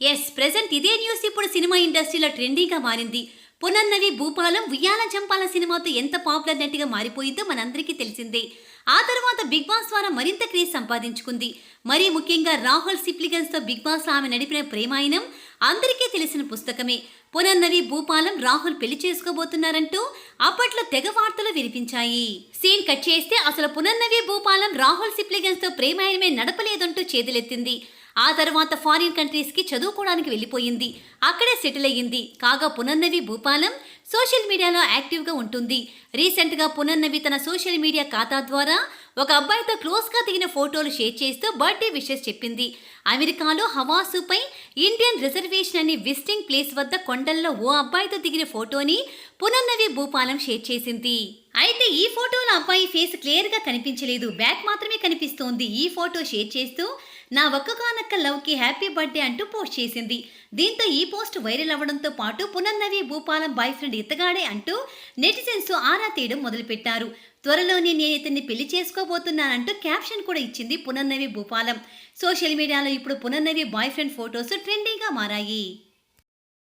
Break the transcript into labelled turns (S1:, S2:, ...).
S1: Yes present ఇదే news ఇప్పుడు cinema ఇండస్ట్రీలో ట్రెండీగా మారింది. పునర్నవి భూపాలం ఉయ్యాల చంపాల సినిమాతో ఎంత పాపులర్ నటిగా మారిపోయిందో మనందరికీ తెలిసిందే. ఆ తర్వాత బిగ్ బాస్ ద్వారా మరింత క్రేజ్ సంపాదించుకుంది. మరీ ముఖ్యంగా రాహుల్ సిప్లిగన్స్తో బిగ్ బాస్ ఆమె నడిపిన ప్రేమాయణం అందరికీ తెలిసిన పుస్తకమే. పునర్నవి భూపాలం రాహుల్ పెళ్ళి చేసుకోబోతున్నారంటూ అప్పట్లో తెగ వార్తలు వినిపించాయి. సీన్ కట్ చేస్తే అసలు పునర్నవి భూపాలం రాహుల్ సిప్లిగన్స్తో ప్రేమాయణమే నడపలేదంటూ చేతులెత్తింది. ఆ తర్వాత ఫారిన్ కంట్రీస్కి చదువుకోవడానికి వెళ్ళిపోయింది. అక్కడే సెటిల్ అయ్యింది. కాగా పునర్నవి భూపాలం సోషల్ మీడియాలో యాక్టివ్గా ఉంటుంది. రీసెంట్గా పునర్నవి తన సోషల్ మీడియా ఖాతా ద్వారా ఒక అబ్బాయితో క్లోజ్గా దిగిన ఫోటోలు షేర్ చేస్తూ బర్త్డే విషెస్ చెప్పింది. అమెరికాలో హవాసుపై ఇండియన్ రిజర్వేషన్ అనే విజిటింగ్ ప్లేస్ వద్ద కొండల్లో ఓ అబ్బాయితో దిగిన ఫోటోని పునర్నవి భూపాలం షేర్ చేసింది. అయితే ఈ ఫోటోలో అబ్బాయి ఫేస్ క్లియర్గా కనిపించలేదు. బ్యాక్ మాత్రమే కనిపిస్తోంది. ఈ ఫోటో షేర్ చేస్తూ నా ఒక్కగానక్క లవ్కి హ్యాపీ బర్త్డే అంటూ పోస్ట్ చేసింది. దీంతో ఈ పోస్ట్ వైరల్ అవ్వడంతో పాటు పునర్నవి భూపాలం బాయ్ ఫ్రెండ్ ఇతగాడే అంటూ నెటిజన్స్ ఆరా తీయడం మొదలుపెట్టారు. త్వరలోనే నేను ఇతన్ని పెళ్ళి చేసుకోబోతున్నానంటూ క్యాప్షన్ కూడా ఇచ్చింది పునర్నవి భూపాలం. సోషల్ మీడియాలో ఇప్పుడు పునర్నవి బాయ్ ఫ్రెండ్ ఫొటోస్ ట్రెండీగా మారాయి.